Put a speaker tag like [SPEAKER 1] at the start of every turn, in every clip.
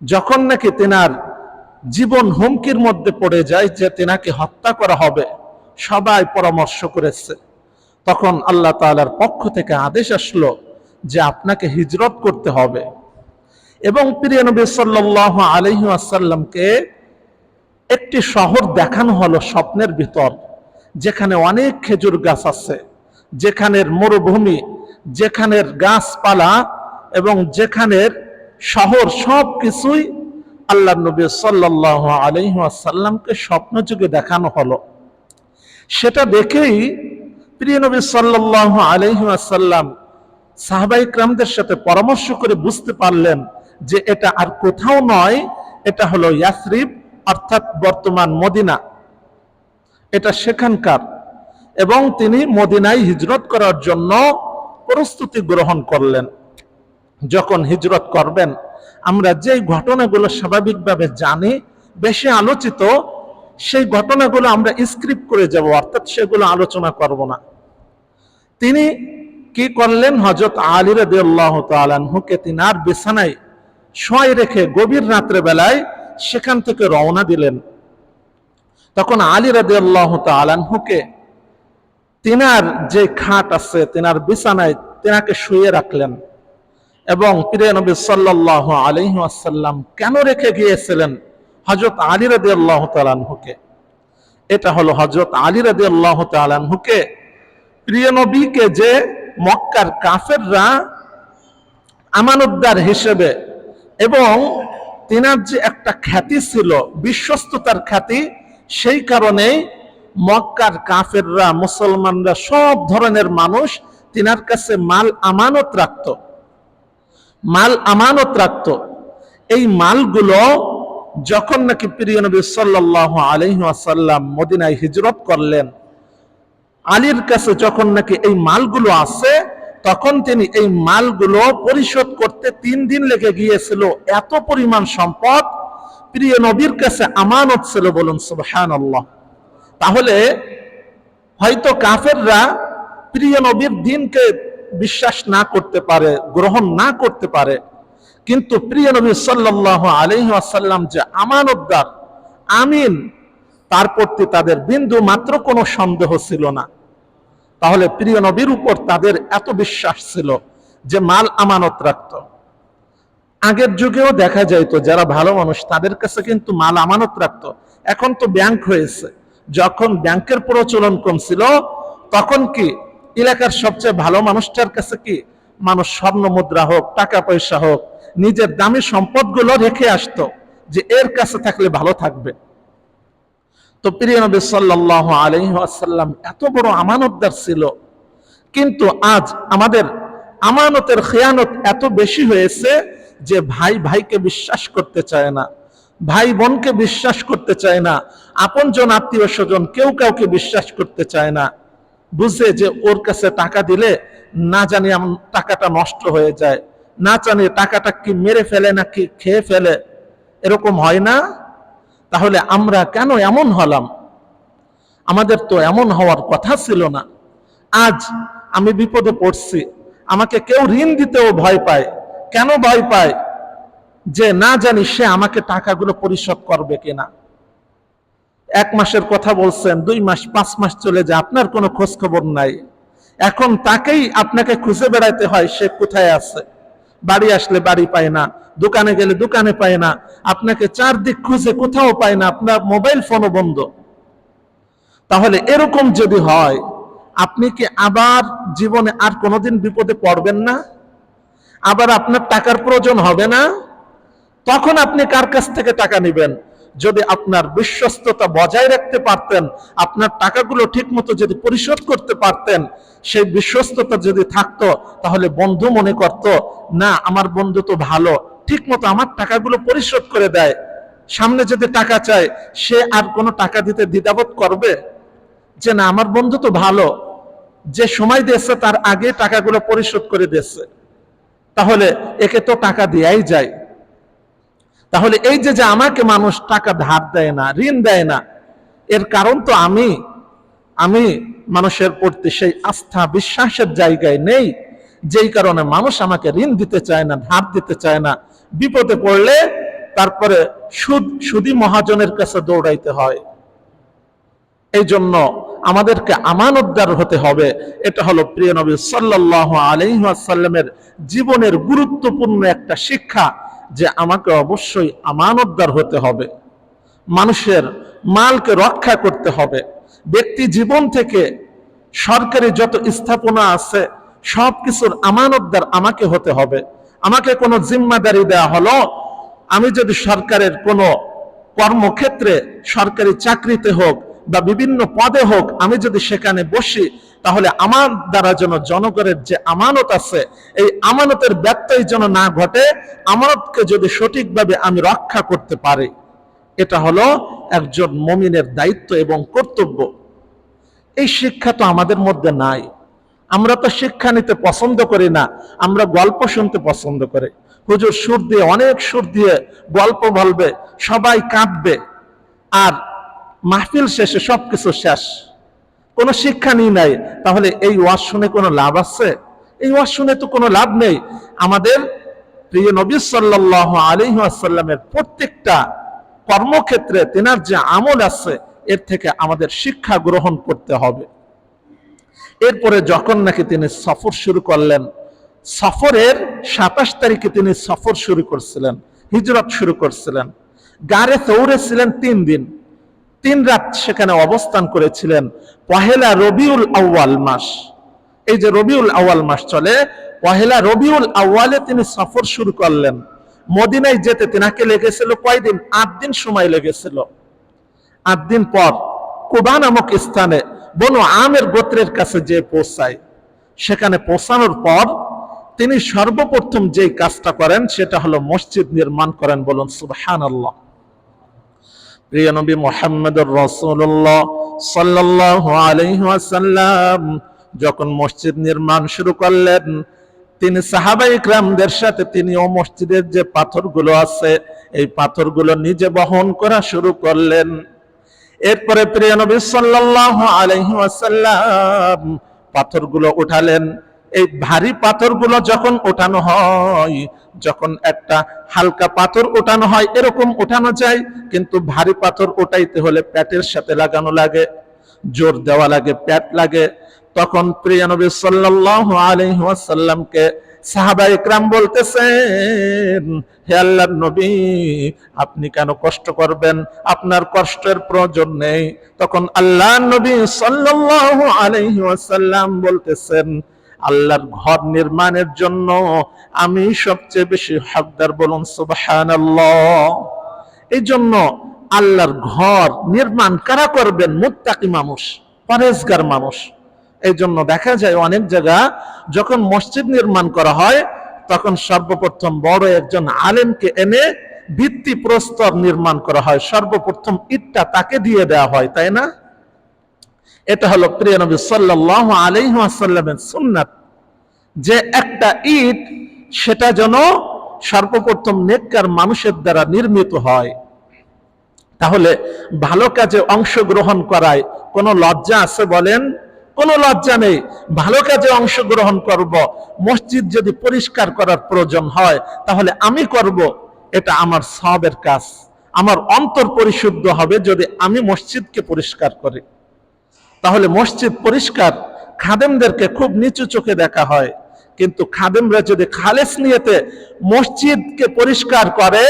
[SPEAKER 1] যখন নাকি তেনার জীবন হুমকির মধ্যে পড়ে যায় যে তেনাকে হত্যা করা হবে, সবাই পরামর্শ করেছে। তখন আল্লাহ তাআলার পক্ষ থেকে আদেশ আসলো যে আপনাকে হিজরত করতে হবে। এবং প্রিয় নবী সাল্লাল্লাহু আলাইহি ওয়াসাল্লামকে একটি শহর দেখানো হলো স্বপ্নের ভিতর, যেখানে অনেক খেজুর গাছ আছে, যেখানের মরুভূমি, যেখানের গাছপালা এবং যেখানের শহর সব কিছুই আল্লাহ নবী সাল্লাহ আলহিহাসাল্লামকে স্বপ্ন যুগে দেখানো হলো। সেটা দেখেই প্রিয় নবী সাল্লাহ আলহিহাসাল্লাম সাহাবাই ক্রামদের সাথে পরামর্শ করে বুঝতে পারলেন যে এটা আর কোথাও নয়, এটা হলো ইয়াসরিব, অর্থাৎ বর্তমান মদিনা। এটা সেখানকার। এবং তিনি মদিনায় হিজরত করার জন্য প্রস্তুতি গ্রহণ করলেন। যখন হিজরত করবেন, আমরা যে ঘটনাগুলো স্বাভাবিকভাবে জানি, বেশি আলোচিত, সেই ঘটনাগুলো আমরা স্ক্রিপ্ট করে যাব, অর্থাৎ সেগুলো আলোচনা করব না। তিনি কি করলেন? হজরত আলী রাদি আল্লাহ তালানহুকে তিনি আর বিছানায় শোয়াই রেখে গভীর রাত্রে বেলায় সেখান থেকে রওনা দিলেন। তখন আলী রাদি আল্লাহ তালানহুকে তিনার যে খাট আছে, তিনার বিছানায় তিনাকে শুয়ে রাখলেন। এবং প্রিয় নবী সাল্লাহ আলহাসাল্লাম কেন রেখে গিয়েছিলেন হজরত আলী রাদি আল্লাহ তালানহুকে এটা হলো হজরত আলী রাদি আল্লাহ তালানহুকে প্রিয় নবীকে যে মক্কার কাফেররা আমানতদার হিসেবে এবং তিনার যে একটা খ্যাতি ছিল, বিশ্বস্ততার খ্যাতি, সেই কারণেই মক্কার কাফেররা, মুসলমানরা সব ধরনের মানুষ তিনার কাছে মাল আমানত রাখত। মাল আমানত রাখত এই মালগুলো যখন নাকি প্রিয় নবী সাল্লাহ আলহিহাসাল্লাম মদিনায় হিজরত করলেন, আলীর কাছে যখন নাকি এই মালগুলো আছে তখন তিনি এই মালগুলো পরিশোধ করতে তিন দিন লেগে গিয়েছিল। এত পরিমাণ সম্পদ প্রিয় নবীর কাছে আমানত ছিল বলুন সুবহান আল্লাহ তাহলে হয়তো কাফেররা প্রিয় নবীর দিনকে বিশ্বাস না করতে পারে, গ্রহণ না করতে পারে, কিন্তু প্রিয় নবী সাল্লাহ আলহি আসাল্লাম যে আমানতদার, আমিন, তার প্রতি তাদের বিন্দু মাত্র কোনো সন্দেহ ছিল না। তাহলে প্রিয় নবীর উপর তাদের এত বিশ্বাস ছিল যে মাল আমানত রাখত। আগের যুগেও দেখা যাইতো যারা ভালো মানুষ, তাদের কাছে কিন্তু মাল আমানত রাখত। এখন তো ব্যাংক হয়েছে। যখন ব্যাংকের প্রচলন কম ছিল তখন কি এলাকার সবচেয়ে ভালো মানুষটার কাছে কি? মানুষ স্বর্ণ মুদ্রা হোক, টাকা পয়সা হোক, নিজের দামি সম্পদগুলো রেখে আসতো যে এর কাছে থাকলে ভালো থাকবে। তো প্রিয় নবী সাল্লাহ আলহিহাসাল্লাম এত বড় আমানতদার ছিল। কিন্তু আজ আমাদের আমানতের খেয়ানত এত বেশি হয়েছে যে ভাই ভাইকে বিশ্বাস করতে চায় না, ভাই বোনকে বিশ্বাস করতে চায় না, আপনজন আত্মীয় স্বজন কেউ কাউকে বিশ্বাস করতে চায় না। বুঝে যে ওর কাছে টাকা দিলে না জানি টাকাটা নষ্ট হয়ে যায়, না জানি টাকাটা কি মেরে ফেলে না কি খেয়ে ফেলে, এরকম হয় না? তাহলে আমরা কেন এমন হলাম? আমাদের তো এমন হওয়ার কথা ছিল না। আজ আমি বিপদে পড়ছি, আমাকে কেউ ঋণ দিতেও ভয় পায়। কেন ভয় পায়? যে না জানি সে আমাকে টাকাগুলো পরিশোধ করবে কিনা। এক মাসের কথা বলছেন, দুই মাস, পাঁচ মাস চলে যায়, আপনার কোনো খোঁজ খবর নাই। এখন তাকেই আপনাকে খুঁজে বেড়াইতে হয়, সে কোথায় আছে? বাড়ি আসলে বাড়ি পায় না, দোকানে গেলে দোকানে পায় না, আপনাকে চারদিক খুঁজে কোথাও পায় না, আপনার মোবাইল ফোনও বন্ধ। তাহলে এরকম যদি হয়, আপনি কি আবার জীবনে আর কোনোদিন বিপদে পড়বেন না? আবার আপনার টাকার প্রয়োজন হবে না? তখন আপনি কার কাছ থেকে টাকা নেবেন? যদি আপনার বিশ্বস্ততা বজায় রাখতে পারতেন, আপনার টাকাগুলো ঠিক মতো যদি পরিশোধ করতে পারতেন, সেই বিশ্বস্ততা যদি থাকতো, তাহলে বন্ধু মনে করত, না, আমার বন্ধু তো ভালো ঠিক মতো আমার টাকাগুলো পরিশোধ করে দেয়। সামনে যদি টাকা চায়, সে আর কোনো টাকা দিতে দ্বিধাবোধ করবে? যে, না, আমার বন্ধু তো ভালো, যে সময় দিয়েছে তার আগে টাকাগুলো পরিশোধ করে দিয়েছে। তাহলে একে তো টাকা দেয়াই যায়। তাহলে এই যে যে আমাকে মানুষ টাকা ধার দেয় না, ঋণ দেয় না, এর কারণ তো আমি আমি মানুষের প্রতি সেই আস্থা বিশ্বাসের জায়গায় নেই, যেই কারণে মানুষ আমাকে ঋণ দিতে চায় না, ধার দিতে চায় না। বিপদে পড়লে তারপরে সুদ, সুদি মহাজনের কাছে দৌড়াইতে হয়। এই জন্য আমাদেরকে আমানতদার হতে হবে। এটা হলো প্রিয় নবী সাল্লাল্লাহু আলাইহি ওয়াসাল্লামের জীবনের গুরুত্বপূর্ণ একটা শিক্ষা। যে আমাকে অবশ্যই আমানতদার হতে হবে। মানুষের মালকে রক্ষা করতে হবে। ব্যক্তি জীবন থেকে সরকারি যত স্থাপনা আছে সব কিছুর আমানতদার আমাকে হতে হবে। আমাকে কোনো জিম্মাদারি দেওয়া হলো, আমি যদি সরকারের কোনো কর্মক্ষেত্রে সরকারি চাকরিতে হোক বা বিভিন্ন পদে হোক, আমি যদি সেখানে বসি তাহলে আমার দ্বারা যেন জনগণের যে আমানত আছে, এই আমানতের ব্যত্যয় যেন না ঘটে, আমানতকে যদি সঠিকভাবে আমি রক্ষা করতে পারি, এটা হলো একজন মমিনের দায়িত্ব এবং কর্তব্য। এই শিক্ষা তো আমাদের মধ্যে নাই। আমরা তো শিক্ষা নিতে পছন্দ করি না, আমরা গল্প শুনতে পছন্দ করি। হুজুর সুর দিয়ে অনেক সুর দিয়ে গল্প বলবে, সবাই কাঁদবে, আর মাহফিল শেষে সবকিছু শেষ। কোনো শিক্ষা নিই নাই, তাহলে এই ওয়াজ শুনে কোনো লাভ আছে? এই ওয়াজ শুনে তো কোনো লাভ নেই। আমাদের প্রিয় নবী সাল্লাহ আলহিহাসাল্লামের প্রত্যেকটা কর্মক্ষেত্রে তেনার যে আমল আছে, এর থেকে আমাদের শিক্ষা গ্রহণ করতে হবে। এরপরে যখন নাকি তিনি সফর শুরু করলেন, সফরের সাতাশ তারিখে তিনি সফর শুরু করছিলেন, হিজরত শুরু করছিলেন। গাড়ে সৌরে ছিলেন তিন দিন। তিন রাত সেখানে অবস্থান করেছিলেন পহেলা রবিউল আউয়াল মাস। এই যে রবিউল আউয়াল মাস চলে, পহেলা রবিউল আউয়ালে তিনি সফর শুরু করলেন। মদিনায় যেতে তিনাকে লেগেছিল কয়দিন? আট দিন সময় লেগেছিল। আট দিন পর কুবা নামক স্থানে বনু আমের গোত্রের কাছে যে পৌঁছায়। সেখানে পৌঁছানোর পর তিনি সর্বপ্রথম যে কাজটা করেন সেটা হলো মসজিদ নির্মাণ করেন বলুন সুবহান আল্লাহ প্রিয় নবী মোহাম্মদুর রসুল্লাহ সাল্লাহ আলহাসাল্লাম যখন মসজিদ নির্মাণ শুরু করলেন, তিনি সাহাবাই ইকরামদের সাথে তিনি ও মসজিদের যে পাথরগুলো আছে, এই পাথরগুলো নিজে বহন করা শুরু করলেন। এরপরে প্রিয় নবী সাল্লাহ আলহি ওয়াসাল্লাম পাথরগুলো উঠালেন। এই ভারী পাথরগুলো যখন ওঠানো হয়, যখন একটা হালকা পাথর ওঠানো হয়, এরকম ওঠানো যায়, কিন্তু ভারী পাথর ওঠাইতে হলে প্যাটের সাথে লাগানো লাগে, জোর দেওয়া লাগে, প্যাট লাগে। তখন প্রিয় নবী সাল্লাহ আলহি সাহাবা ইকরাম বলতেছেন, হে আল্লাহর নবী, আপনি কেন কষ্ট করবেন? আপনার কষ্টের প্রয়োজন নেই। তখন আল্লাহ নবী সাল্লাল্লাহু আলাইহি ওয়াসাল্লাম বলতেছেন আল্লাহর ঘর নির্মাণের জন্য আমি সবচেয়ে বেশি হকদার বলুন, সুবহানাল্লাহ। এই জন্য আল্লাহর ঘর নির্মাণ কারা করবেন? মুত্তাকি মানুষ, পরেজগার মানুষ। এই জন্য দেখা যায় অনেক জায়গা যখন মসজিদ নির্মাণ করা হয়, তখন সর্বপ্রথম বড় একজন আলেমকে এনে ভিত্তি প্রস্তর নির্মাণ করা হয়। সর্বপ্রথম ইটটা তাকে দিয়ে দেওয়া হয়, তাই না? এটা হলো প্রিয় নবী সাল্লাহ আলাইসাল্লামের সুন্নাত। যে একটা ইট, সেটা যেন সর্বপ্রথম নেককার মানুষের দ্বারা নির্মিত হয়। তাহলে ভালো কাজে অংশগ্রহণ করায় কোনো লজ্জা আছে বলেন? কোনো লজ্জা নেই। ভালো কাজে অংশগ্রহণ করব, মসজিদ যদি পরিষ্কার করার প্রয়োজন হয়, তাহলে আমি করব। এটা আমার সবের কাজ। আমার অন্তর পরিশুদ্ধ হবে যদি আমি মসজিদকে পরিষ্কার করি। তাহলে মসজিদ পরিষ্কার, খাদেমদেরকে খুব নিচু চোখে দেখা হয়। কিন্তু খাদেমরা যদি খালেস নিয়েতে মসজিদকে পরিষ্কার করে,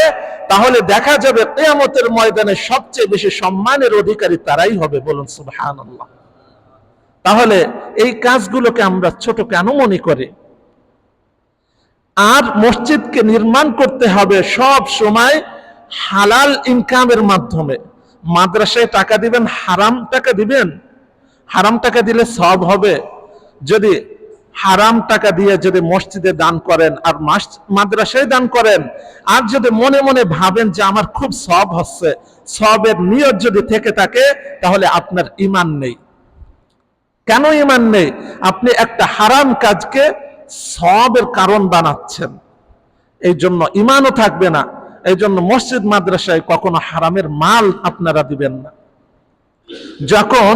[SPEAKER 1] তাহলে দেখা যাবে কেয়ামতের ময়দানে সবচেয়ে বেশি সম্মানের অধিকারী তারাই হবে বলুন সুবহানাল্লাহ। তাহলে এই কাজগুলোকে আমরা ছোট কেন মনে করি? আর মসজিদকে নির্মাণ করতে হবে সব সময় হালাল ইনকামের মাধ্যমে। মাদ্রাসায় টাকা দিবেন, হারাম টাকা দিবেন হারাম টাকা দিলে সব হবে। যদি হারাম টাকা দিয়ে যদি মসজিদে দান করেন আর মাদ্রাসায় দান করেন, আর যদি মনে মনে ভাবেন যে আমার খুব সব হচ্ছে সবের নিয়ত যদি থেকে থাকে, তাহলে আপনার ইমান নেই। কেন ইমান নেই? আপনি একটা হারাম কাজকে সবের কারণ বানাচ্ছেন। এই জন্য ইমানও থাকবে না। এই জন্য মসজিদ, মাদ্রাসায় কখনো হারামের মাল আপনারা দিবেন না। যখন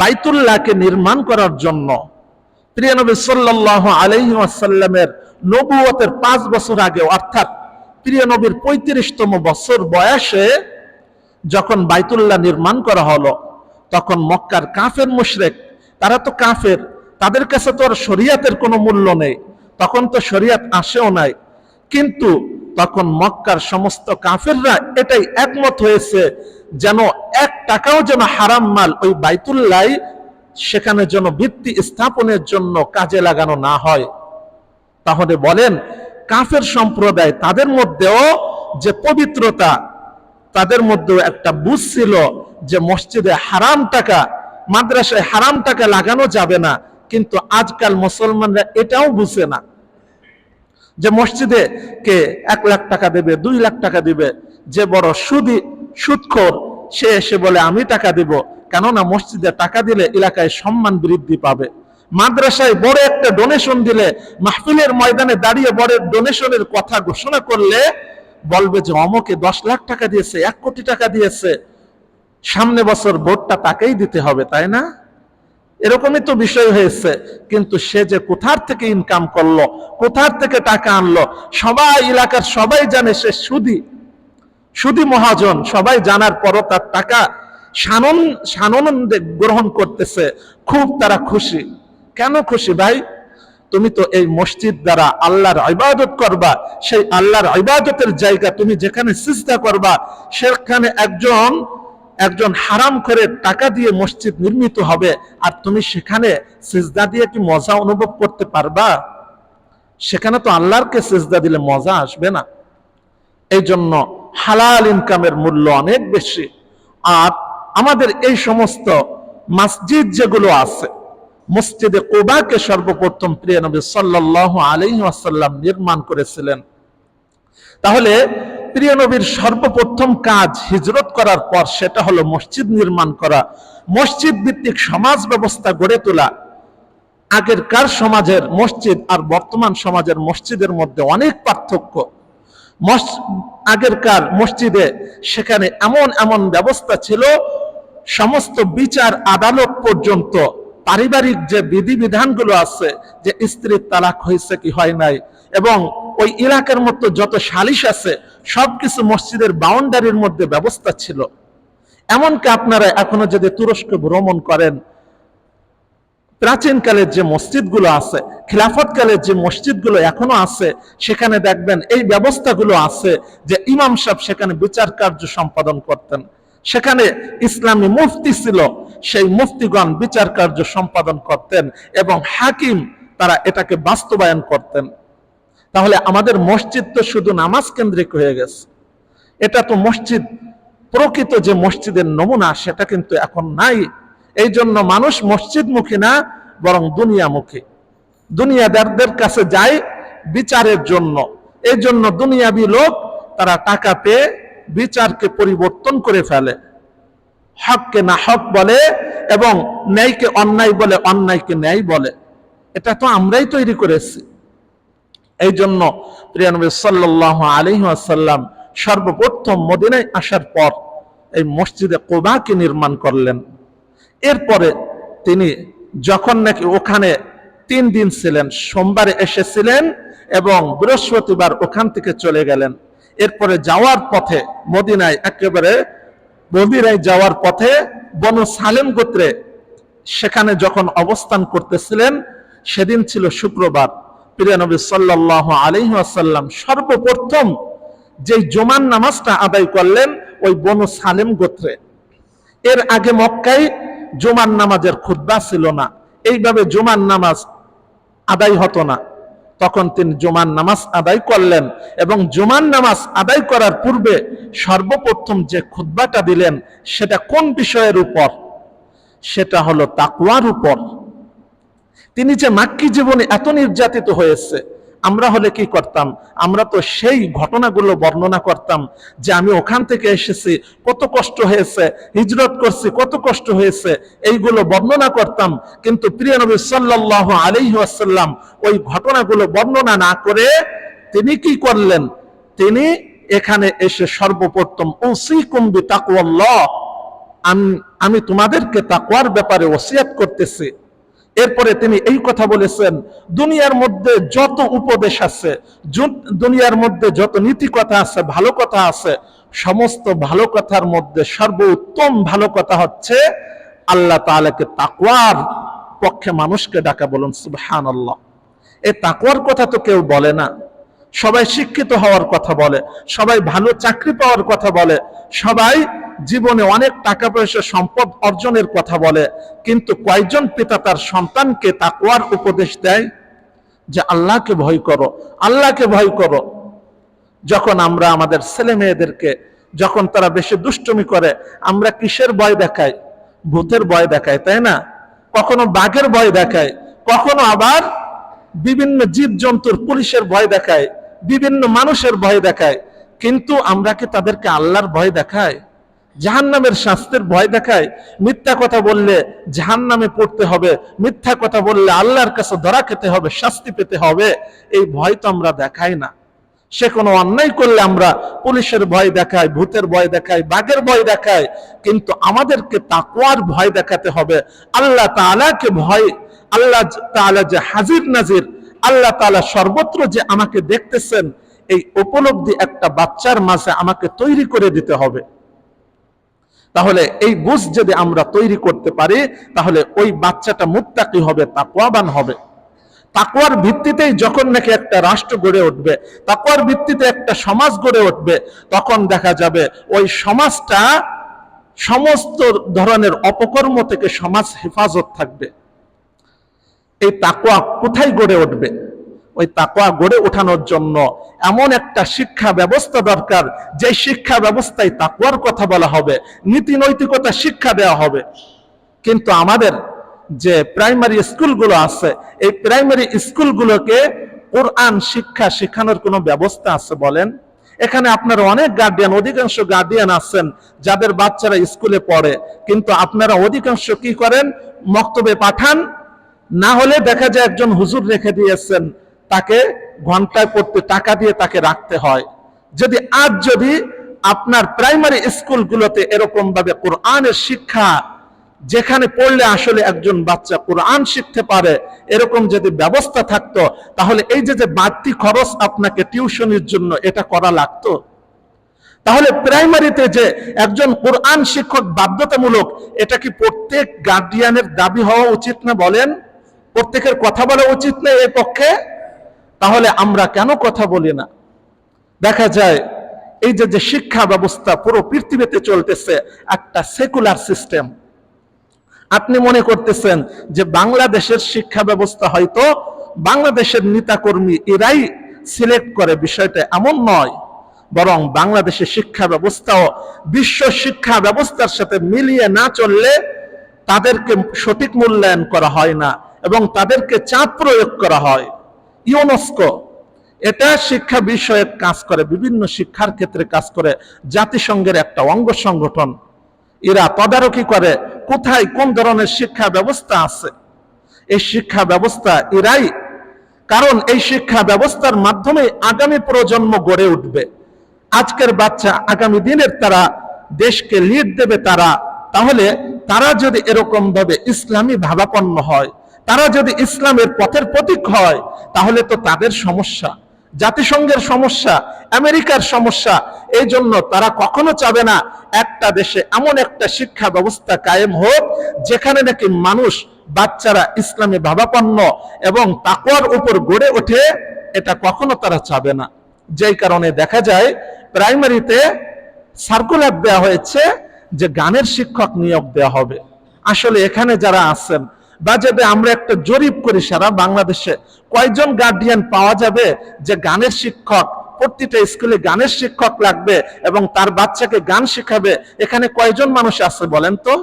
[SPEAKER 1] বাইতুল্লাহকে নির্মাণ করার জন্য প্রিয় নবী সাল্লাহ আলহি আসাল্লামের নবুয়তের পাঁচ বছর আগে, অর্থাৎ প্রিয় নবীর পঁয়ত্রিশতম বছর বয়সে যখন বাইতুল্লাহ নির্মাণ করা হলো, তখন মক্কার কাফের মুশরেক, তারা তো কাফের, তাদের কাছে তো আর শরিয়াতের কোনো মূল্য নেই, তখন তো শরিয়াত আসেও নাই। কিন্তু তখন মক্কার সমস্ত কাফেররা এটাই একমত হয়েছে, যেন এক টাকাও যেন হারাম মাল, ওই বাইতুল্লাহ সেখানে যেন ভিত্তি স্থাপনের জন্য কাজে লাগানো না হয়। তাহলে বলেন, কাফের সম্প্রদায় তাদের মধ্যেও যে পবিত্রতা, তাদের মধ্যেও একটা বুঝ ছিল যে মসজিদে হারাম টাকা, মাদ্রাসায় হারাম টাকা লাগানো যাবে না, কিন্তু আজকাল মুসলমানরা এটাও বুঝে না। যে মসজিদে কে এক লাখ টাকা দেবে, দুই লাখ টাকা দিবে, যে বড় সুদি, সুদখোর সে এসে বলে, আমি টাকা দিব। কেননা মসজিদে টাকা দিলে এলাকায় সম্মান বৃদ্ধি পাবে। মাদ্রাসায় বড় একটা ডোনেশন দিলে মাহফিলের ময়দানে দাঁড়িয়ে বড় ডোনেশনের কথা ঘোষণা করলে বলবে যে, অমকে দশ লাখ টাকা দিয়েছে, এক কোটি টাকা দিয়েছে। সামনে বছর ভোটটা তাকেই দিতে হবে, তাই না? এরকমই তো বিষয় হয়েছে। কিন্তু সে যে কোথার থেকে ইনকাম করল, কোথার থেকে টাকা আনলো, সবাই, এলাকার সবাই জানে সে সুদি। সুদি মহাজন সবাই জানার পরও তার টাকা সানন সানন্দে গ্রহণ করতেছে। খুব তারা খুশি। কেন খুশি ভাই? তুমি তো এই মসজিদ দ্বারা আল্লাহর ইবাদত করবা, সেই আল্লাহর ইবাদতের জায়গা তুমি যেখানে সিজদা করবা, সেখানে একজন একজন হারাম করে টাকা দিয়ে মসজিদ নির্মিত হবে, আর তুমি সেখানে সিজদা দিয়ে কি মজা অনুভব করতে পারবা? সেখানে তো আল্লাহরকে সিজদা দিলে মজা আসবে না। এই জন্য হালাল ইনকামের মূল্য অনেক বেশি। আর আমাদের এই সমস্ত মসজিদ যেগুলো আছে, মসজিদে কোবাকে সর্বপ্রথম প্রিয় নবী সাল্লাল্লাহু আলাইহি ওয়াসাল্লাম নির্মাণ করেছিলেন। তাহলে প্রিয় নবীর সর্বপ্রথম কাজ হিজরত করার পর সেটা হলো মসজিদ নির্মাণ করা। মসজিদ ভিত্তিক সমাজ ব্যবস্থা গড়ে তোলা। আগেরকার সমাজের মসজিদ আর বর্তমান সমাজের মসজিদের মধ্যে অনেক পার্থক্য। আগেরকার মসজিদে সেখানে এমন এমন ব্যবস্থা ছিল, সমস্ত বিচার আদালত পর্যন্ত পারিবারিক যে বিধিবিধানগুলো আছে যে স্ত্রীর তালাক হয়েছে কি হয় নাই, এবং ওই এলাকার মতো যত সালিশ আছে, সবকিছু মসজিদের বাউন্ডারির মধ্যে ব্যবস্থা ছিল। এমনকি আপনারা এখনও যদি তুরস্ক ভ্রমণ করেন প্রাচীনকালের যে মসজিদগুলো আছে, খিলাফতকালের যে মসজিদগুলো এখনও আছে, সেখানে দেখবেন এই ব্যবস্থাগুলো আছে যে ইমাম সাহেব সেখানে বিচার কার্য সম্পাদন করতেন। সেখানে ইসলামী মুফতি ছিল, সেই মুফতিগণ বিচার কার্য সম্পাদন করতেন এবং হাকিম তারা এটাকে বাস্তবায়ন করতেন। তাহলে আমাদের মসজিদ তো শুধু নামাজ কেন্দ্রিক হয়ে গেছে। এটা তো মসজিদ, প্রকৃত যে মসজিদের নমুনা, সেটা কিন্তু এখন নাই। এই জন্য মানুষ মসজিদমুখী না, বরং দুনিয়ামুখী। দুনিয়াদারদের কাছে যায় বিচারের জন্য। এই জন্য দুনিয়াবি লোক, তারা টাকা পেয়ে বিচারকে পরিবর্তন করে ফেলে। হককে না হক বলে এবং ন্যায়কে অন্যায় বলে, অন্যায়কে ন্যায় বলে। এটা তো আমরাই তৈরি করেছি। এই জন্য প্রিয়ানবী সাল্লাহ আলহি আসাল্লাম সর্বপ্রথম মদিনায় আসার পর এই মসজিদে কোবাকে নির্মাণ করলেন। এরপরে তিনি যখন নাকি ওখানে তিন দিন ছিলেন, সোমবারে এসেছিলেন এবং বৃহস্পতিবার ওখান থেকে চলে গেলেন। এরপরে যাওয়ার পথে মদিনায় একেবারে মদিনায় যাওয়ার পথে বনু সালেম গোত্রে সেখানে যখন অবস্থান করতেছিলেন, সেদিন ছিল শুক্রবার। প্রিয় নবী সাল্লাহ আলহি সর্বপ্রথম যে জমান নামাজটা আদায় করলেন ওই বনু সালেম গোত্রে। এর আগে মক্কায় জুমার নামাজের খুদ্া ছিল না। এইভাবে জুমার নামাজ আদায় হতো না। তখন তিনি জুমার নামাজ আদায় করলেন এবং জুমার নামাজ আদায় করার পূর্বে সর্বপ্রথম যে খুদ্বাটা দিলেন, সেটা কোন বিষয়ের উপর? সেটা হলো তাকুয়ার উপর। তিনি যে মাক্কি জীবনে এত নির্যাতিত হয়েছে আমরা হলে কি করতাম? আমরা তো সেই ঘটনাগুলো বর্ণনা করতাম যে আমি ওখান থেকে এসেছি, কত কষ্ট হয়েছে, হিজরত করছি, কত কষ্ট হয়েছে, এইগুলো বর্ণনা করতাম। কিন্তু প্রিয় নবী সাল্লাহ আলাইহি আসাল্লাম ওই ঘটনাগুলো বর্ণনা না করে তিনি কি করলেন? তিনি এখানে এসে সর্বপ্রথম ওসিকুম বি তাকওয়াল্লাহ আমি তোমাদেরকে তাকওয়ার ব্যাপারে ওসিয়াত করতেছি। এরপরে তিনি এই কথা বলেছেন, দুনিয়ার মধ্যে যত উপদেশ আছে দুনিয়ার মধ্যে যত নীতি কথা আছে, ভালো কথা আছে, সমস্ত ভালো কথার মধ্যে সর্বোত্তম ভালো কথা হচ্ছে আল্লাহ তাআলাকে তাকওয়ার পক্ষে মানুষকে ডাকা বলুন সুবহান আল্লাহ এই তাকওয়ার কথা তো কেউ বলে না। সবাই শিক্ষিত হওয়ার কথা বলে, সবাই ভালো চাকরি পাওয়ার কথা বলে, সবাই জীবনে অনেক টাকা পয়সা সম্পদ অর্জনের কথা বলে, কিন্তু কয়জন পিতা তার সন্তানকে তাকওয়ার উপদেশ দেয়? যে আল্লাহকে ভয় করো, আল্লাহকে ভয় করো। যখন আমরা আমাদের ছেলে মেয়েদেরকে, যখন তারা বেশি দুষ্টুমি করে, আমরা কিসের ভয় দেখাই? ভূতের ভয় দেখাই, তাই না? কখনো বাঘের ভয় দেখায় কখনো আবার বিভিন্ন জীবজন্তুর পুলিশের ভয় দেখায় বিভিন্ন মানুষের ভয় দেখায়, কিন্তু আমরা কি তাদেরকে আল্লাহর ভয় দেখাই জাহান্নামের শাস্তির ভয় দেখায়? মিথ্যা কথা বললে জাহান্নামে পড়তে হবে, মিথ্যা কথা বললে আল্লাহর কাছে ধরা খেতে হবে, শাস্তি পেতে হবে, এই ভয় তো আমরা দেখাই না। সে কোনো অন্যায় করলে আমরা পুলিশের ভয় দেখাই, ভূতের ভয় দেখাই, বাঘের ভয় দেখাই, কিন্তু আমাদেরকে তাকওয়ার ভয় দেখাতে হবে। আল্লাহ তাআলাকে ভয়, আল্লাহ তাআলা যে হাজির নাজির আল্লাহ তাআলা সর্বত্র যে আমাকে দেখতেছেন, এই উপলব্ধি একটা বাচ্চার মাঝে আমাকে তৈরি করে দিতে হবে। তাহলে এই বুঝ যদি আমরা তৈরি করতে পারি, তাহলে ওই বাচ্চাটা মুত্তাকি হবে, তাকওয়াবান হবে। তাকওয়ার ভিত্তিতেই যখন নাকি একটা রাষ্ট্র গড়ে উঠবে, তাকওয়ার ভিত্তিতে একটা সমাজ গড়ে উঠবে, তখন দেখা যাবে ওই সমাজটা সমস্ত ধরনের অপকর্ম থেকে সমাজ হেফাজত থাকবে। এই তাকওয়া কোথায় গড়ে উঠবে? ওই তাকওয়া গড়ে ওঠানোর জন্য এমন একটা শিক্ষা ব্যবস্থা দরকার যে শিক্ষা ব্যবস্থায় তাকওয়ার কথা বলা হবে, নীতি নৈতিকতা শিক্ষা দেওয়া হবে। কিন্তু আমাদের যে প্রাইমারি স্কুলগুলো আছে, এই প্রাইমারি স্কুলগুলোকে কোরআন শিক্ষা শেখানোর কোনো ব্যবস্থা আছে বলেন? এখানে আপনারা অনেক গার্ডিয়ান অধিকাংশ গার্ডিয়ান আছেন, যাদের বাচ্চারা স্কুলে পড়ে। কিন্তু আপনারা অধিকাংশ কি করেন? মক্তবে পাঠান না হলে দেখা যায় একজন হুজুর রেখে দিয়েছেন, তাকে ঘন্টায় পড়তে টাকা দিয়ে তাকে রাখতে হয়। যদি আজ যদি আপনার প্রাইমারি স্কুলগুলোতে এরকম ভাবে কোরআনের শিক্ষা, যেখানে পড়লে আসলে একজন বাচ্চা কোরআন শিখতে পারে, এরকম যদি ব্যবস্থা থাকতো, তাহলে এই যে যে বাড়তি খরচ আপনাকে টিউশনের জন্য এটা করা লাগতো? তাহলে প্রাইমারিতে যে একজন কোরআন শিক্ষক বাধ্যতামূলক, এটা কি প্রত্যেক গার্ডিয়ানের দাবি হওয়া উচিত না বলেন? প্রত্যেকের কথা বলা উচিত না এই পক্ষে, তাহলে আমরা কেন কথা বলি না? দেখা যায়, এই যে যে শিক্ষা ব্যবস্থা পুরো পৃথিবীতে চলতেছে, একটা সেকুলার সিস্টেম আপনি মনে করতেছেন যে বাংলাদেশের শিক্ষা ব্যবস্থা হয়তো বাংলাদেশের নেতাকর্মী এরাই সিলেক্ট করে, বিষয়টা এমন নয়। বরং বাংলাদেশের শিক্ষা ব্যবস্থাও বিশ্ব শিক্ষা ব্যবস্থার সাথে মিলিয়ে না চললে তাদেরকে সঠিক মূল্যায়ন করা হয় না। এবং তাদেরকে চাপ প্রয়োগ করা হয়। ইউনেস্কো, এটা শিক্ষা বিষয়ে কাজ করে, বিভিন্ন শিক্ষার ক্ষেত্রে কাজ করে, জাতিসংঘের একটা অঙ্গ সংগঠন। এরা তদারকি করে, কোথায় কোন ধরনের শিক্ষা ব্যবস্থা আছে। এই শিক্ষা ব্যবস্থা এরাই, কারণ এই শিক্ষা ব্যবস্থার মাধ্যমে আগামী প্রজন্ম গড়ে উঠবে। আজকের বাচ্চা আগামী দিনের তারা দেশকে লিড দেবে তারা, তাহলে তারা যদি এরকম ভাবে ইসলামী ভাবাপন্ন হয় তারা যদি ইসলামের পথের প্রতীক হয়, তাহলে তো তাদের সমস্যা। জাতিসংঘের সমস্যা, আমেরিকার সমস্যা, এই জন্য তারা কখনো চাবে না একটা দেশে এমন একটা শিক্ষা ব্যবস্থা কায়েম হোক, যেখানে নাকি মানুষ, বাচ্চারা ইসলামে ভাবাপন্ন এবং তাকওয়ার উপর গড়ে ওঠে, এটা কখনো তারা চাবে না। যেই কারণে দেখা যায়, প্রাইমারিতে সার্কুলার দেওয়া হয়েছে যে গানের শিক্ষক নিয়োগ দেওয়া হবে। আসলে এখানে যারা আছেন বা যদি আমরা একটা জরিপ করি সারা বাংলাদেশে। কয়জন গার্ডিয়ান পাওয়া যাবে যে গানের শিক্ষক? প্রতিটা স্কুলে গানের শিক্ষক লাগবে এবং তার বাচ্চাকে গান শেখাবে। এখানে কয়জন মানুষ আছে বলেন তো?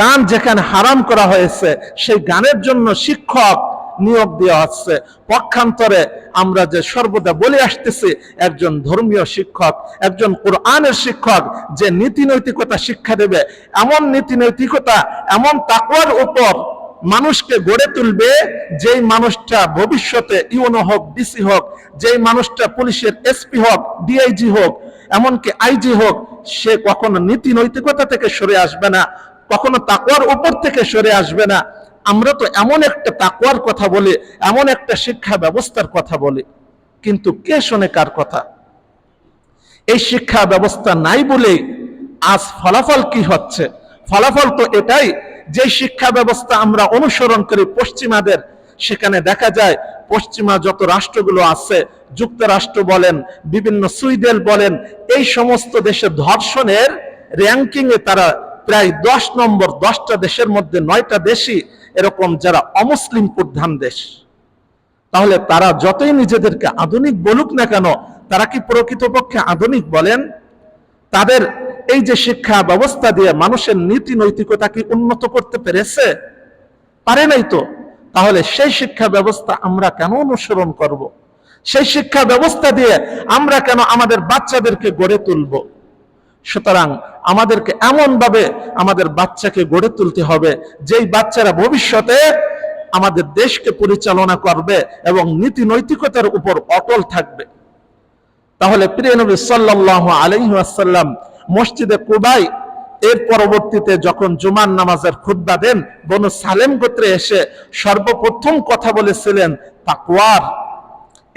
[SPEAKER 1] গান যেখানে হারাম করা হয়েছে, সেই গানের জন্য শিক্ষক নিয়োগ দেওয়া হচ্ছে। পক্ষান্তরে আমরা যে সর্বদা বলে আসতেছি, একজন ধর্মীয় শিক্ষক, একজন কোরআনের শিক্ষক যে নীতি নৈতিকতা শিক্ষা দেবে, এমন নীতি নৈতিকতা এমন তাকওয়ার উপর মানুষকে গড়ে তুলবে যেই মানুষটা ভবিষ্যতে ইউনো হোক, ডিসি হোক, যেই মানুষটা পুলিশের এসপি হোক, ডিআইজি হোক, এমনকি আইজি হোক, সে কখনো নীতি নৈতিকতা থেকে সরে আসবে না, কখনো তাকুয়ার উপর থেকে সরে আসবে না। আমরা তো এমন একটা তাকুয়ার কথা বলি, এমন একটা শিক্ষা ব্যবস্থার কথা বলি, কিন্তু কে শোনে কার কথা? এই শিক্ষা ব্যবস্থা নাই বলেই আজ ফলাফল কি হচ্ছে? ফলাফল তো এটাই যে শিক্ষা ব্যবস্থা আমরা অনুসরণ করি পশ্চিমাদের, সেখানে দেখা যায় পশ্চিমা যত রাষ্ট্রগুলো আছে, যুক্তরাষ্ট্র বলেন, বিভিন্ন সুইডেন বলেন, এই সমস্ত দেশের ধর্ষণের র্যাঙ্কিং এ তারা প্রায় দশ নম্বর, দশটা দেশের মধ্যে নয়টা দেশই এরকম যারা অমুসলিম প্রধান দেশ। তাহলে তারা যতই নিজেদেরকে আধুনিক বলুক না কেন, তারা কি প্রকৃতপক্ষে আধুনিক বলেন? তাদের এই যে শিক্ষা ব্যবস্থা দিয়ে মানুষের নীতি নৈতিকতা কি উন্নত করতে পেরেছে? পারে নাই তো। তাহলে সেই শিক্ষা ব্যবস্থা আমরা কেন অনুসরণ করব। সেই শিক্ষা ব্যবস্থা দিয়ে আমরা কেন আমাদের বাচ্চাদেরকে গড়ে তুলব? সুতরাং আমাদেরকে এমন ভাবে আমাদের বাচ্চাকে গড়ে তুলতে হবে, যেই বাচ্চারা ভবিষ্যতে আমাদের দেশকে পরিচালনা করবে এবং নীতি নৈতিকতার উপর অটল থাকবে। তাহলে প্রিয় নবী সাল্লাহ আলহিহাসাল্লাম মসজিদে কুবাই এর পরবর্তীতে যখন জুমার নামাজের খুদ্া দেন, বনু সালেম গোত্রে এসে সর্বপ্রথম কথা বলেছিলেন তাকুয়ার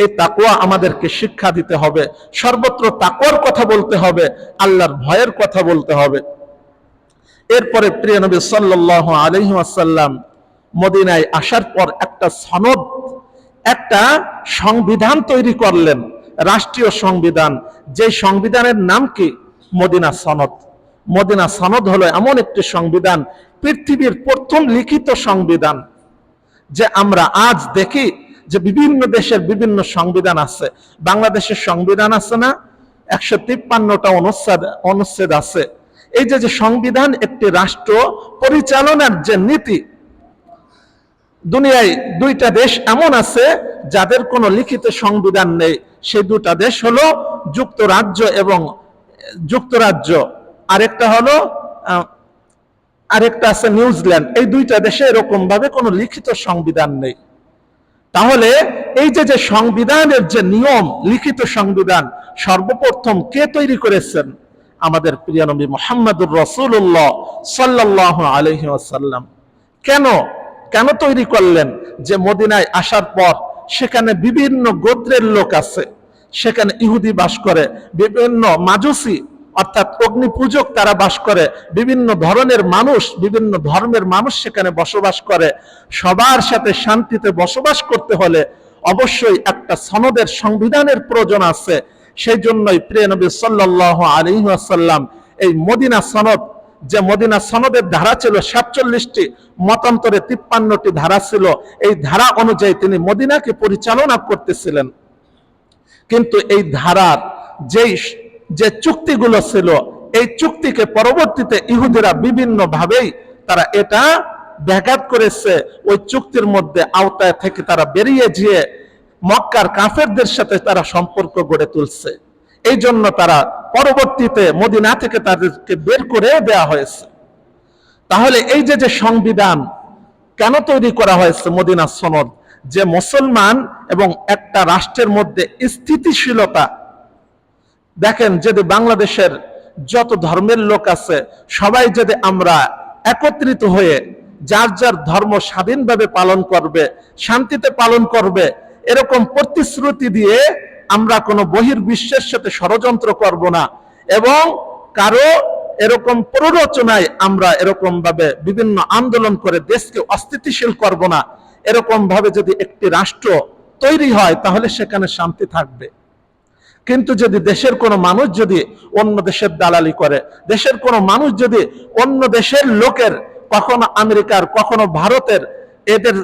[SPEAKER 1] এই তাকুয়া আমাদেরকে শিক্ষা দিতে হবে, সর্বত্র তাকুয়ার কথা বলতে হবে, আল্লাহর ভয়ের কথা বলতে হবে। এরপরে প্রিয় নবী সাল্লাহ আলহিহাসাল্লাম মদিনায় আসার পর একটা সনদ, একটা সংবিধান তৈরি করলেন, রাষ্ট্রীয় সংবিধান। যে সংবিধানের নাম কি? মদিনা সনদ। মদিনা সনদ হলো এমন একটি সংবিধান, পৃথিবীর প্রথম লিখিত সংবিধান, যে আমরা আজ দেখি যে বিভিন্ন দেশের বিভিন্ন সংবিধান আছে। বাংলাদেশের সংবিধান আছে না? একশো তিপ্পান্নটা অনুচ্ছেদ অনুচ্ছেদ আছে। এই যে যে সংবিধান একটি রাষ্ট্র পরিচালনার যে নীতি, দুনিয়ায় দুইটা দেশ এমন আছে যাদের কোনো লিখিত সংবিধান নেই। সেই দুটা দেশ হলো যুক্তরাজ্য এবং যুক্তরাজ্য। আরেকটা হলো আরেকটা আছে নিউজিল্যান্ড। এই দুইটা দেশে এরকম ভাবে কোনো লিখিত সংবিধান নেই। তাহলে এই যে যে সংবিধানের যে নিয়ম, লিখিত সংবিধান, সর্বপ্রথম কে তৈরি করেছেন? আমাদের প্রিয় নবী মোহাম্মদুর রসুল্লাহ সাল্লাহ আলহি আসাল্লাম কেন? কেন তৈরি করলেন? যে মদিনায় আসার পর সেখানে বিভিন্ন গোত্রের লোক আছে। সেখানে ইহুদি বাস করে, বিভিন্ন মাজুসি অর্থাৎ অগ্নি পূজক তারা বাস করে। বিভিন্ন ধরনের মানুষ, বিভিন্ন ধর্মের মানুষ সেখানে বসবাস করে। সবার সাথে শান্তিতে বসবাস করতে হলে অবশ্যই একটা সনদের সংবিধানের প্রয়োজন আছে। সেই জন্যই প্রিয় নবী সাল্লাহ আলী আসাল্লাম এই মদিনা সনদ, যে মদিনা সনদের ধারা ছিল সাতচল্লিশটি, মতান্তরে তিপ্পান্নটি ধারা ছিল। এই ধারা অনুযায়ী তিনি মদিনাকে পরিচালনা করতেছিলেন। কিন্তু এই ধারার যেই যে চুক্তিগুলো ছিল, এই চুক্তিকে পরবর্তীতে ইহুদিরা বিভিন্ন ভাবেই তারা এটা ব্যাঘাত করেছে। ওই চুক্তির মধ্যে আওতায় থেকে তারা বেরিয়ে গিয়ে মক্কার কাফেরদের সাথে তারা সম্পর্ক গড়ে তুলছে। এই জন্য তারা পরবর্তীতে মদিনা থেকে তাদেরকে বের করে দেয়া হয়েছে। তাহলে এই যে যে সংবিধান কেন তৈরি করা হয়েছে মদিনা সনদ? যে মুসলমান এবং একটা রাষ্ট্রের মধ্যে স্থিতিশীলতা দেখেন যদি বাংলাদেশের যত ধর্মের লোক আছে, সবাই যদি আমরা একত্রিত হয়ে যার যার ধর্ম স্বাধীনভাবে পালন করবে, শান্তিতে পালন করবে, এরকম প্রতিশ্রুতি দিয়ে আমরা কোনো বহির্বিশ্বের সাথে ষড়যন্ত্র করব না এবং কারও এরকম প্ররোচনায় আমরা এরকম ভাবে বিভিন্ন আন্দোলন করে দেশকে অস্থিতিশীল করব না। এরকম ভাবে যদি একটি রাষ্ট্র তৈরি হয়, তাহলে সেখানে শান্তি থাকবে। কিন্তু যদি দেশের কোনো মানুষ যদি অন্য দেশের দালালি করে, দেশের কোনো মানুষ যদি অন্য দেশের লোকের, কখনো আমেরিকার, কখনো ভারতের, এদের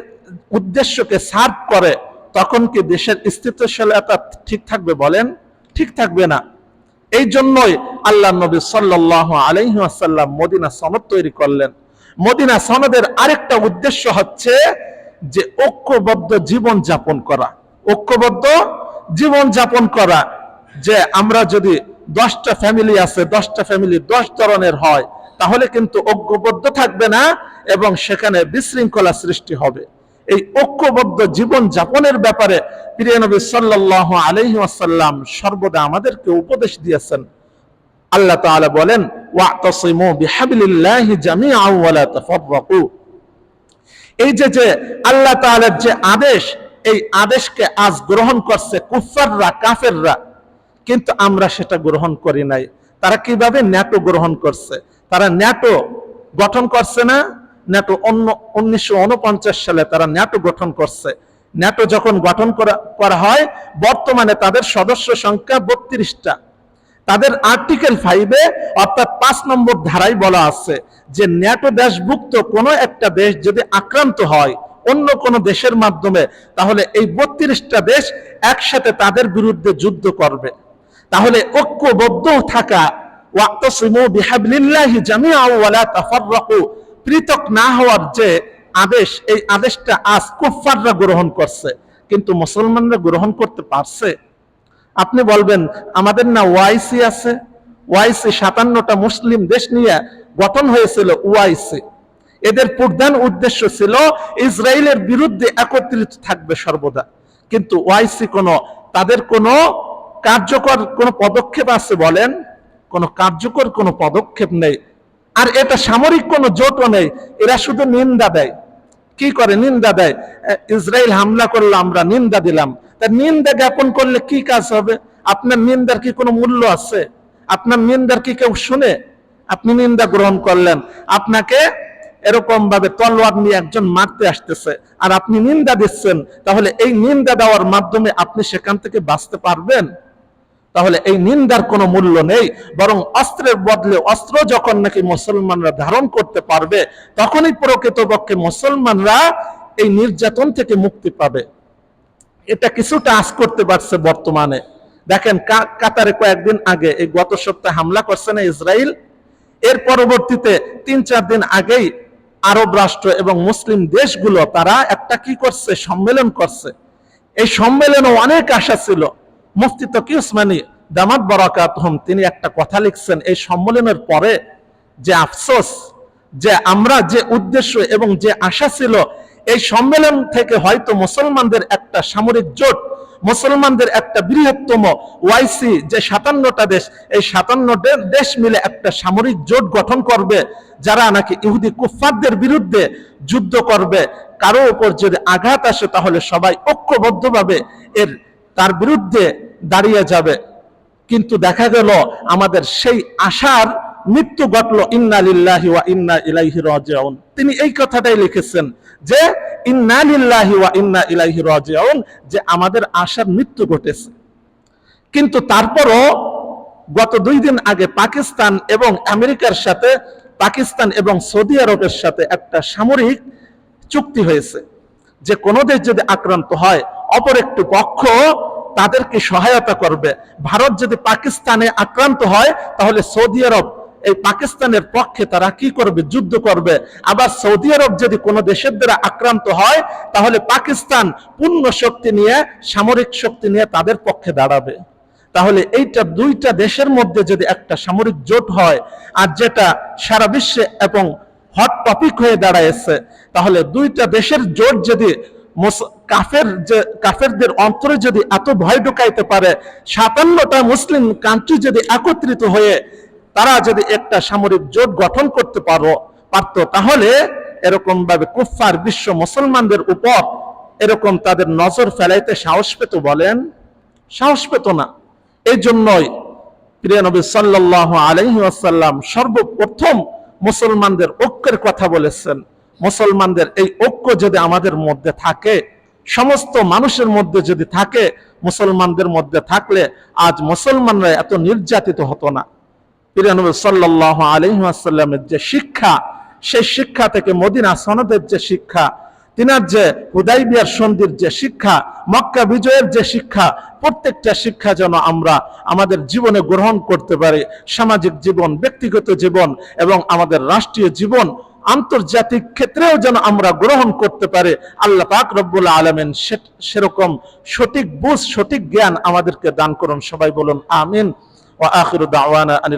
[SPEAKER 1] উদ্দেশ্যকে সার্ভ করে, তখন কি দেশের স্থিতিশীলতা ঠিক থাকবে বলেন? ঠিক থাকবে না। এই জন্যই আল্লাহ নবী সাল্লাহ আলহিহাসাল্লাম মদিনা সনদ তৈরি করলেন। মদিনা সনদের আরেকটা উদ্দেশ্য হচ্ছে যে ঐক্যবদ্ধ জীবন যাপন করা। ঐক্যবদ্ধ জীবন যাপন করা। যে আমরা যদি দশটা ফ্যামিলি আছে, দশটা ফ্যামিলি দশ ধরনের হয়, তাহলে কিন্তু ঐক্যবদ্ধ থাকবে না এবং সেখানে বিশৃঙ্খলা সৃষ্টি হবে। এই ঐক্যবদ্ধ জীবন যাপনের ব্যাপারে প্রিয় নবী সাল্লাহ আলহি আসাল্লাম সর্বদা আমাদেরকে উপদেশ দিয়েছেন। আল্লাহ তাআলা বলেন এই যে যে আল্লাহ তাআলার যে আদেশ, এই আদেশকে আজ গ্রহণ করছে কুফাররা কাফেররা কিন্তু আমরা সেটা গ্রহণ করি নাই। তারা কীভাবে ন্যাটো গ্রহণ করছে? তারা ন্যাটো গঠন করছে না? ন্যাটো অন্য উনিশশো উনপঞ্চাশ সালে তারা ন্যাটো গঠন করছে। ন্যাটো যখন গঠন করা করা হয়, বর্তমানে তাদের সদস্য সংখ্যা বত্রিশটা। তাদের আর্টিকেল ফাইভে অর্থাৎ পাঁচ নম্বর ধারায় বলা আছে যে ন্যাটো দেশভুক্ত কোনো একটা দেশ যদি আক্রান্ত হয় অন্য কোন দেশের মাধ্যমে, তাহলে এই বত্রিশটা দেশ একসাথে তাদের বিরুদ্ধে যুদ্ধ করবে। তাহলে ঐক্যবদ্ধ থাকা পৃথক না হওয়ার যে আদেশ, এই আদেশটা আজ কুফফাররা গ্রহণ করছে। কিন্তু মুসলমানরা গ্রহণ করতে পারছে? আপনি বলবেন, আমাদের না ওয়াইসি আছে? ওয়াইসি সাতান্নটা মুসলিম দেশ নিয়ে গঠন হয়েছিল ওয়াইসি। এদের প্রধান উদ্দেশ্য ছিল ইসরায়েলের বিরুদ্ধে একত্রিত থাকবে সর্বদা। কিন্তু ওয়াইসি কোনো, তাদের কোনো কার্যকর কোনো পদক্ষেপ আছে বলেন? কোনো কার্যকর কোনো পদক্ষেপ নেই। আর এটা সামরিক কোনো জোটও নেই। এরা শুধু নিন্দা দেয়। কি করে নিন্দা দেয়? ইসরায়েল হামলা করল, আমরা নিন্দা দিলাম। তা নিন্দা জ্ঞাপন করলে কি কাজ হবে? আপনার নিন্দার কি কোনো মূল্য আছে? আপনার নিন্দার কি কেউ শুনে? আপনি নিন্দা গ্রহণ করলেন। আপনাকে এরকম ভাবে তলোয়ার নিয়ে একজন মারতে আসতেছে। আর আপনি নিন্দা দিচ্ছেন, তাহলে এই নিন্দা দেওয়ার মাধ্যমে আপনি সেখান থেকে বাঁচতে পারবেন? তাহলে এই নিন্দার কোনো মূল্য নেই, বরং অস্ত্রের বদলে অস্ত্র যখন নাকি মুসলমানরা ধারণ করতে পারবে, তখনই প্রকৃতপক্ষে মুসলমানরা এই নির্যাতন থেকে মুক্তি পাবে। এটা কিছুটা আশ করতে পারছে বর্তমানে। দেখেন কাতারে কয়েকদিন আগে, এই গত সপ্তাহে হামলা করছে না ইসরায়েল এর পরবর্তীতে তিন চার দিন আগেই আরব রাষ্ট্র এবং মুসলিম দেশগুলো তারা একটা কি করছে? সম্মেলন করছে। এই সম্মেলনে অনেক আশা ছিল। মুফতি তকি উসমানী, দামাত বরাকাত তিনি একটা কথা লিখছেন এই সম্মেলনের পরে যে আফসোস, যে আমরা যে উদ্দেশ্য এবং যে আশা ছিল, এই সম্মেলন থেকে হয়তো মুসলমানদের একটা সামরিক জোট, মুসলমানদের একটা বৃহত্তম ওয়াইসি, যে সাতান্নটা দেশ, এই সাতান্ন দেশ মিলে একটা সামরিক জোট গঠন করবে, যারা নাকি ইহুদি কুফফারদের বিরুদ্ধে যুদ্ধ করবে, কারও উপর যদি আঘাত আসে তাহলে সবাই ঐক্যবদ্ধভাবে এর তার বিরুদ্ধে দাঁড়িয়ে যাবে। কিন্তু দেখা গেল, আমাদের সেই আশার মৃত্যু ঘটলো, ইন্না লিল্লাহি ওয়া ইন্না ইলাইহি রাজিউন। তিনি এই কথাটাই লিখেছেন যে ইন্নালিল্লাহি ওয়া ইন্না ইলাইহি রাজিউন। যে আমাদের আশার মৃত্যু ঘটেছে। কিন্তু তারপরও গত দুই দিন আগে পাকিস্তান এবং আমেরিকার সাথে, পাকিস্তান এবং সৌদি আরবের সাথে একটা সামরিক চুক্তি হয়েছে। যে কোনো দেশ যদি আক্রান্ত হয়, অপর একটি পক্ষ তাদেরকে সহায়তা করবে। ভারত যদি পাকিস্তানে আক্রান্ত হয়, তাহলে সৌদি আরব, এই পাকিস্তানের পক্ষে তারা কি করবে? যুদ্ধ করবে। আবার সৌদি আরব যদি কোনো দেশের দ্বারা আক্রান্ত হয়, তাহলে পাকিস্তান পূর্ণ শক্তি নিয়ে, সামরিক শক্তি নিয়ে তাদের পক্ষে দাঁড়াবে। তাহলে এইটা দুইটা দেশের মধ্যে যদি একটা সামরিক জোট হয়, আর যেটা সারা বিশ্বে এবং হট টপিক হয়ে দাঁড়াইছে, তাহলে দুইটা দেশের জোট যদি কাফের যে কাফেরদের অন্তরে যদি এত ভয় ঢুকাইতে পারে, সাতান্নটা মুসলিম কান্ট্রি যদি একত্রিত হয়ে তারা যদি একটা সামরিক জোট গঠন করতে পারো পারতো, তাহলে এরকম ভাবে কুফফার বিশ্ব মুসলমানদের উপর এরকম তাদের নজর ফেলাইতে সাহস পেত বলেন? সাহস পেত না। এই জন্যই প্রিয় নবী সাল্লাল্লাহু আলাইহি ওয়াসাল্লাম সর্বপ্রথম মুসলমানদের ঐক্যের কথা বলেছেন। মুসলমানদের এই ঐক্য যদি আমাদের মধ্যে থাকে, সমস্ত মানুষের মধ্যে যদি থাকে, মুসলমানদের মধ্যে থাকলে আজ মুসলমানরা এত নির্যাতিত হতো না। প্রিয় নবী সাল্লাল্লাহু যে শিক্ষা, সেই শিক্ষা থেকে মদিনা সনদের যে শিক্ষা, তিনার যে হুদাইবিয়ার সন্ধির যে শিক্ষা, মক্কা বিজয়ের যে শিক্ষা, প্রত্যেকটা শিক্ষা যেন আমরা আমাদের জীবনে গ্রহণ করতে পারি। সামাজিক জীবন, ব্যক্তিগত জীবন এবং আমাদের রাষ্ট্রীয় জীবন আন্তর্জাতিক ক্ষেত্রেও যেন আমরা গ্রহণ করতে পারে। আল্লাহ পাক রব্বুল আলমেন সেরকম সঠিক বুঝ, সঠিক জ্ঞান আমাদেরকে দান করুন। সবাই বলুন, আমিন। ও আখির দাওয়ানা আনিল